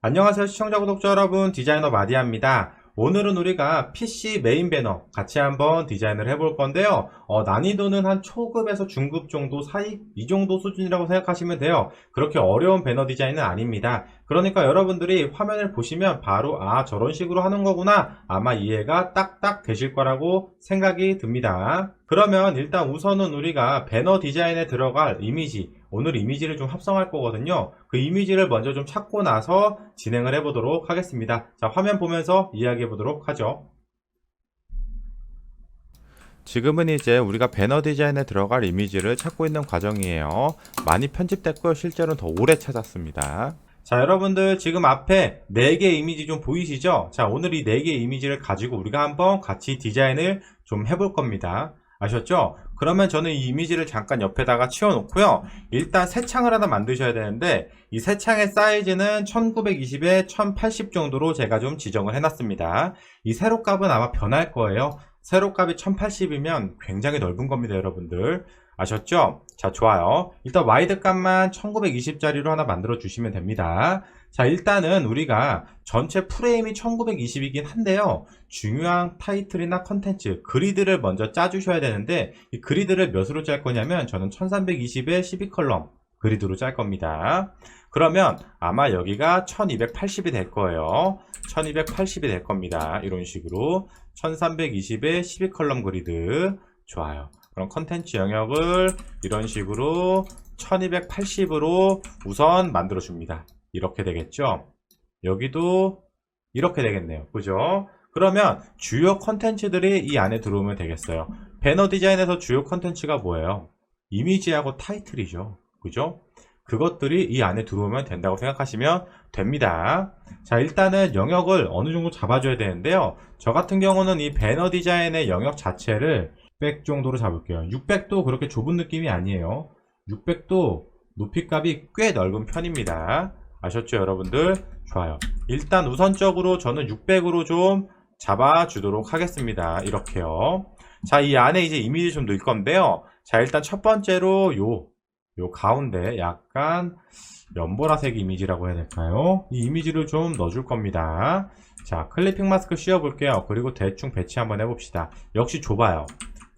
안녕하세요 시청자 구독자 여러분. 디자이너 마디아입니다 오늘은 우리가 PC 메인 배너 같이 한번 디자인을 해볼 건데요. 어, 난이도는 한 초급에서 중급 정도 사이 이 정도 수준이라고 생각하시면 돼요. 그렇게 어려운 배너 디자인은 아닙니다. 그러니까 여러분들이 화면을 보시면 바로 아 저런 식으로 하는 거구나. 아마 이해가 딱딱 되실 거라고 생각이 듭니다. 그러면 일단 우선은 우리가 배너 디자인에 들어갈 이미지 오늘 이미지를 좀 합성할 거거든요. 그 이미지를 먼저 좀 찾고 나서 진행을 해보도록 하겠습니다. 자, 화면 보면서 이야기해 보도록 하죠. 지금은 이제 우리가 배너 디자인에 들어갈 이미지를 찾고 있는 과정이에요. 많이 편집됐고요. 실제로는 더 오래 찾았습니다. 자, 여러분들 지금 앞에 4개 이미지 좀 보이시죠? 자, 오늘 이 4개 이미지를 가지고 우리가 한번 같이 디자인을 좀 해볼 겁니다. 아셨죠? 그러면 저는 이 이미지를 잠깐 옆에다가 치워놓고요. 일단 새 창을 하나 만드셔야 되는데 이 새 창의 사이즈는 1920에 1080 정도로 제가 좀 지정을 해놨습니다. 이 세로 값은 아마 변할 거예요. 세로 값이 1080이면 굉장히 넓은 겁니다, 여러분들. 아셨죠? 자, 좋아요. 일단 와이드 값만 1920짜리로 하나 만들어 주시면 됩니다. 자, 일단은 우리가 전체 프레임이 1920이긴 한데요. 중요한 타이틀이나 컨텐츠, 그리드를 먼저 짜주셔야 되는데, 이 그리드를 몇으로 짤 거냐면, 저는 1320에 12컬럼 그리드로 짤 겁니다. 그러면 아마 여기가 1280이 될 거예요. 1280이 될 겁니다. 이런 식으로. 1320에 12컬럼 그리드. 좋아요. 그럼 컨텐츠 영역을 이런 식으로 1280으로 우선 만들어 줍니다. 이렇게 되겠죠? 여기도 이렇게 되겠네요. 그죠? 그러면 주요 컨텐츠들이 이 안에 들어오면 되겠어요. 배너 디자인에서 주요 컨텐츠가 뭐예요? 이미지하고 타이틀이죠. 그죠? 그것들이 이 안에 들어오면 된다고 생각하시면 됩니다. 자, 일단은 영역을 어느 정도 잡아줘야 되는데요. 저 같은 경우는 이 배너 디자인의 영역 자체를 600 정도로 잡을게요. 600도 그렇게 좁은 느낌이 아니에요. 600도 높이값이 꽤 넓은 편입니다. 아셨죠, 여러분들? 좋아요. 일단 우선적으로 저는 600으로 좀 잡아주도록 하겠습니다. 이렇게요. 자, 이 안에 이제 이미지 좀 넣을 건데요. 자, 일단 첫 번째로 요, 요 가운데 약간 연보라색 이미지라고 해야 될까요? 이 이미지를 좀 넣어줄 겁니다. 자, 클리핑 마스크 씌워 볼게요. 그리고 대충 배치 한번 해봅시다. 역시 좁아요.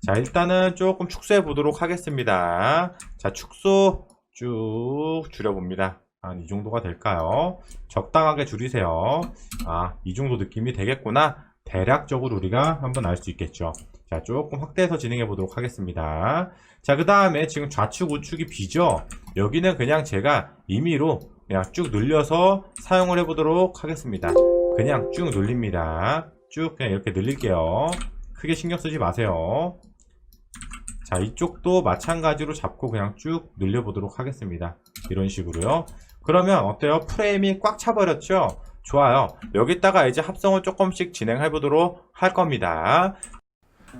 자, 일단은 조금 축소해 보도록 하겠습니다. 자, 축소 쭉 줄여봅니다. 한 이 정도가 될까요? 적당하게 줄이세요. 아, 이 정도 느낌이 되겠구나. 대략적으로 우리가 한번 알 수 있겠죠. 자, 조금 확대해서 진행해 보도록 하겠습니다. 자, 그 다음에 지금 좌측, 우측이 비죠? 여기는 그냥 제가 임의로 그냥 쭉 늘려서 사용을 해 보도록 하겠습니다. 그냥 쭉 늘립니다. 쭉 그냥 이렇게 늘릴게요. 크게 신경 쓰지 마세요. 자, 이쪽도 마찬가지로 잡고 그냥 쭉 늘려보도록 하겠습니다. 이런 식으로요. 그러면 어때요? 프레임이 꽉 차버렸죠? 좋아요. 여기다가 이제 합성을 조금씩 진행해 보도록 할 겁니다.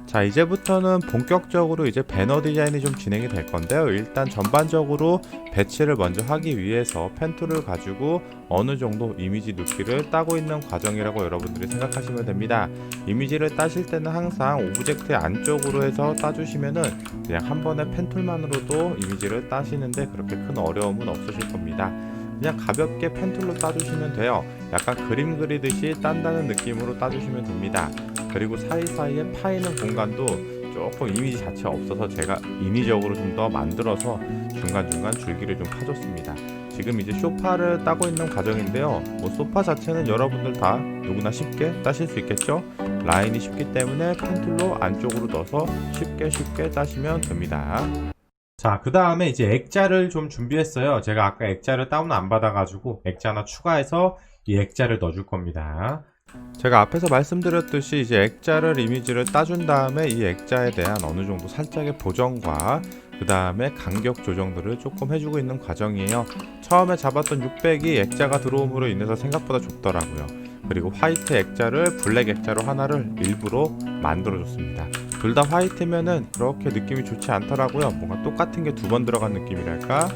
자, 이제부터는 본격적으로 이제 배너 디자인이 좀 진행이 될 건데요. 일단 전반적으로 배치를 먼저 하기 위해서 펜툴을 가지고 어느 정도 이미지 눕기를 따고 있는 과정이라고 여러분들이 생각하시면 됩니다. 이미지를 따실 때는 항상 오브젝트 안쪽으로 해서 따주시면은 그냥 한 번에 펜툴만으로도 이미지를 따시는데 그렇게 큰 어려움은 없으실 겁니다. 그냥 가볍게 펜툴로 따주시면 돼요. 약간 그림 그리듯이 딴다는 느낌으로 따주시면 됩니다. 그리고 사이사이에 파이는 공간도 조금 이미지 자체가 없어서 제가 인위적으로 좀 더 만들어서 중간중간 줄기를 좀 파줬습니다. 지금 이제 소파를 따고 있는 과정인데요. 뭐 소파 자체는 여러분들 다 누구나 쉽게 따실 수 있겠죠? 라인이 쉽기 때문에 펜툴로 안쪽으로 넣어서 쉽게 쉽게 따시면 됩니다. 자, 그 다음에 이제 액자를 좀 준비했어요. 제가 아까 액자를 다운 안 받아가지고 액자 하나 추가해서 이 액자를 넣어줄 겁니다. 제가 앞에서 말씀드렸듯이 이제 액자를 이미지를 따준 다음에 이 액자에 대한 어느 정도 살짝의 보정과 그 다음에 간격 조정들을 조금 해주고 있는 과정이에요. 처음에 잡았던 600이 액자가 들어옴으로 인해서 생각보다 좁더라고요. 그리고 화이트 액자를 블랙 액자로 하나를 일부러 만들어줬습니다. 둘 다 화이트면은 그렇게 느낌이 좋지 않더라고요. 뭔가 똑같은 게 두 번 들어간 느낌이랄까?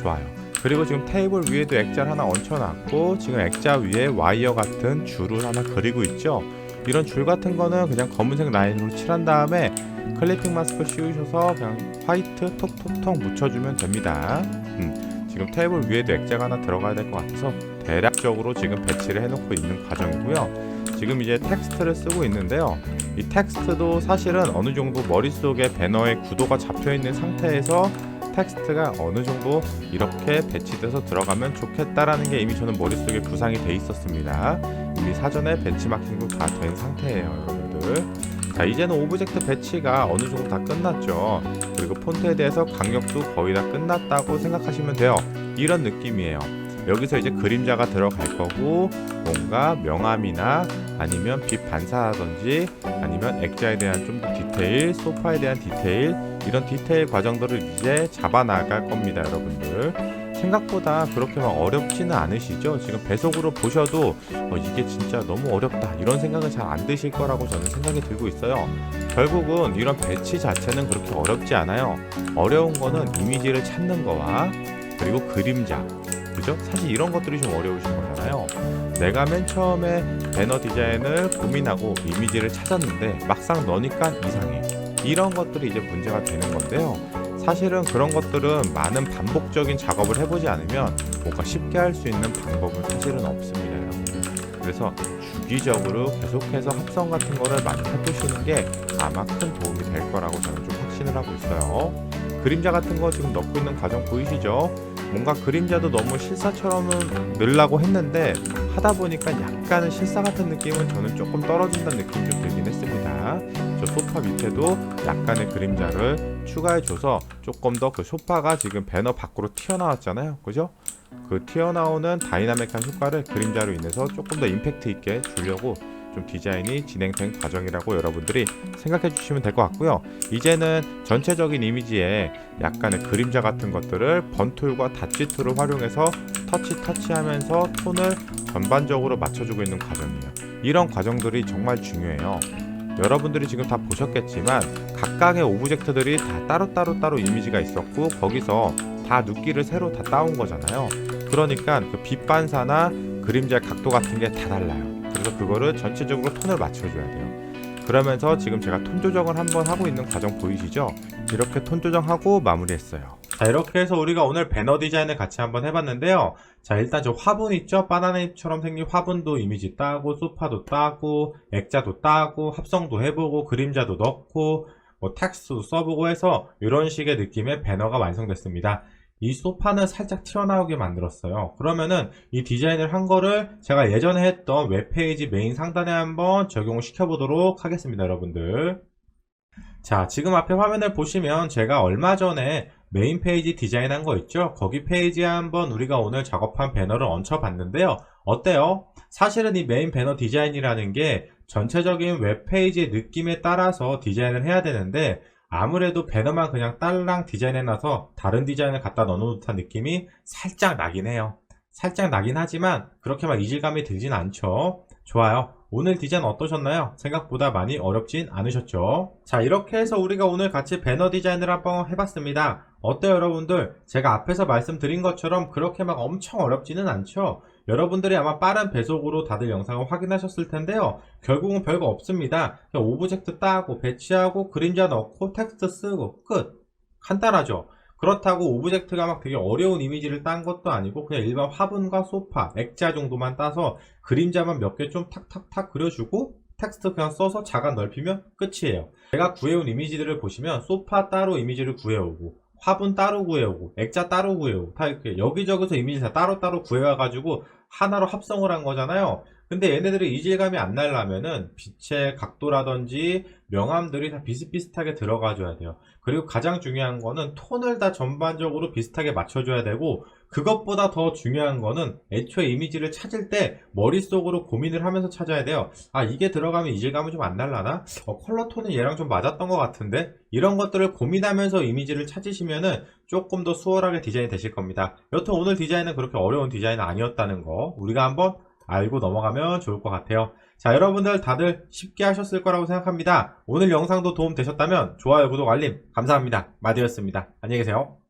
좋아요. 그리고 지금 테이블 위에도 액자를 하나 얹혀놨고 지금 액자 위에 와이어 같은 줄을 하나 그리고 있죠. 이런 줄 같은 거는 그냥 검은색 라인으로 칠한 다음에 클리핑 마스크 씌우셔서 그냥 화이트 톡톡톡 묻혀주면 됩니다. 음, 지금 테이블 위에도 액자가 하나 들어가야 될 것 같아서 대략적으로 지금 배치를 해놓고 있는 과정이고요. 지금 이제 텍스트를 쓰고 있는데요. 이 텍스트도 사실은 어느 정도 머릿속에 배너에 구도가 잡혀 있는 상태에서 텍스트가 어느 정도 이렇게 배치돼서 들어가면 좋겠다라는 게 이미 저는 머릿속에 구상이 돼 있었습니다. 이미 사전에 벤치마킹도 다 된 상태예요, 여러분들. 자, 이제는 오브젝트 배치가 어느 정도 다 끝났죠. 그리고 폰트에 대해서 강력도 거의 다 끝났다고 생각하시면 돼요. 이런 느낌이에요. 여기서 이제 그림자가 들어갈 거고 뭔가 명암이나 아니면 빛 반사라든지 아니면 액자에 대한 좀더 디테일, 소파에 대한 디테일 이런 디테일 과정들을 이제 잡아 나갈 겁니다, 여러분들. 생각보다 그렇게 막 어렵지는 않으시죠? 지금 배속으로 보셔도 어, 이게 진짜 너무 어렵다 이런 생각은 잘 안 드실 거라고 저는 생각이 들고 있어요. 결국은 이런 배치 자체는 그렇게 어렵지 않아요. 어려운 거는 이미지를 찾는 거와 그리고 그림자 그죠? 사실 이런 것들이 좀 어려우신 거잖아요. 내가 맨 처음에 배너 디자인을 고민하고 이미지를 찾았는데 막상 넣으니까 이상해. 이런 것들이 이제 문제가 되는 건데요. 사실은 그런 것들은 많은 반복적인 작업을 해보지 않으면 뭔가 쉽게 할 수 있는 방법은 사실은 없습니다. 그래서 주기적으로 계속해서 합성 같은 거를 많이 해보시는 게 아마 큰 도움이 될 거라고 저는 좀 확신을 하고 있어요. 그림자 같은 거 지금 넣고 있는 과정 보이시죠? 뭔가 그림자도 너무 실사처럼 넣으려고 했는데 하다 보니까 약간은 실사 같은 느낌은 저는 조금 떨어진다는 느낌이 좀 들긴 했습니다. 저 소파 밑에도 약간의 그림자를 추가해줘서 조금 더 그 소파가 지금 배너 밖으로 튀어나왔잖아요. 그죠? 그 튀어나오는 다이나믹한 효과를 그림자로 인해서 조금 더 임팩트 있게 주려고 좀 디자인이 진행된 과정이라고 여러분들이 생각해 주시면 될 것 같고요. 이제는 전체적인 이미지에 약간의 그림자 같은 것들을 번툴과 닷지 툴을 활용해서 터치 터치하면서 톤을 전반적으로 맞춰주고 있는 과정이에요. 이런 과정들이 정말 중요해요. 여러분들이 지금 다 보셨겠지만 각각의 오브젝트들이 다 따로따로 따로 이미지가 있었고 거기서 다 눕기를 새로 다 따온 거잖아요. 그러니까 그 빛 반사나 그림자 각도 같은 게 다 달라요. 그래서 그거를 전체적으로 톤을 맞춰줘야 돼요. 그러면서 지금 제가 톤 조정을 한번 하고 있는 과정 보이시죠? 이렇게 톤 조정하고 마무리했어요. 자 이렇게 해서 우리가 오늘 배너 디자인을 같이 한번 해봤는데요. 자 일단 저 화분 있죠? 바나나 잎처럼 생긴 화분도 이미지 따고 소파도 따고 액자도 따고 합성도 해보고 그림자도 넣고 뭐 텍스트도 써보고 해서 이런 식의 느낌의 배너가 완성됐습니다. 이 소파는 살짝 튀어나오게 만들었어요. 그러면은 이 디자인을 한 거를 제가 예전에 했던 웹페이지 메인 상단에 한번 적용을 시켜보도록 하겠습니다, 여러분들. 자, 지금 앞에 화면을 보시면 제가 얼마 전에 메인 페이지 디자인한 거 있죠? 거기 페이지에 한번 우리가 오늘 작업한 배너를 얹혀봤는데요. 어때요? 사실은 이 메인 배너 디자인이라는 게 전체적인 웹페이지의 느낌에 따라서 디자인을 해야 되는데 아무래도 배너만 그냥 딸랑 디자인해놔서 다른 디자인을 갖다 넣어놓은 듯한 느낌이 살짝 나긴 해요. 살짝 나긴 하지만 그렇게 막 이질감이 들진 않죠. 좋아요. 오늘 디자인 어떠셨나요? 생각보다 많이 어렵진 않으셨죠? 자 이렇게 해서 우리가 오늘 같이 배너 디자인을 한번 해봤습니다. 어때요 여러분들? 제가 앞에서 말씀드린 것처럼 그렇게 막 엄청 어렵지는 않죠? 여러분들이 아마 빠른 배속으로 다들 영상을 확인하셨을 텐데요. 결국은 별거 없습니다. 오브젝트 따고 배치하고 그림자 넣고 텍스트 쓰고 끝. 간단하죠? 그렇다고 오브젝트가 막 되게 어려운 이미지를 딴 것도 아니고 그냥 일반 화분과 소파, 액자 정도만 따서 그림자만 몇 개 좀 탁탁탁 그려주고 텍스트 그냥 써서 자간 넓히면 끝이에요. 제가 구해온 이미지들을 보시면 소파 따로 이미지를 구해오고 화분 따로 구해오고 액자 따로 구해오고 다 이렇게 여기저기서 이미지 다 따로따로 구해와가지고 하나로 합성을 한 거잖아요. 근데 얘네들이 이질감이 안 나려면은 빛의 각도라든지 명암들이 다 비슷비슷하게 들어가줘야 돼요. 그리고 가장 중요한 거는 톤을 다 전반적으로 비슷하게 맞춰줘야 되고 그것보다 더 중요한 거는 애초에 이미지를 찾을 때 머릿속으로 고민을 하면서 찾아야 돼요. 아 이게 들어가면 이질감은 좀 안 날라나? 어, 컬러 톤은 얘랑 좀 맞았던 것 같은데? 이런 것들을 고민하면서 이미지를 찾으시면은 조금 더 수월하게 디자인이 되실 겁니다. 여튼 오늘 디자인은 그렇게 어려운 디자인은 아니었다는 거 우리가 한번 알고 넘어가면 좋을 것 같아요. 자, 여러분들 다들 쉽게 하셨을 거라고 생각합니다. 오늘 영상도 도움 되셨다면 좋아요, 구독, 알림 감사합니다. 마디였습니다. 안녕히 계세요.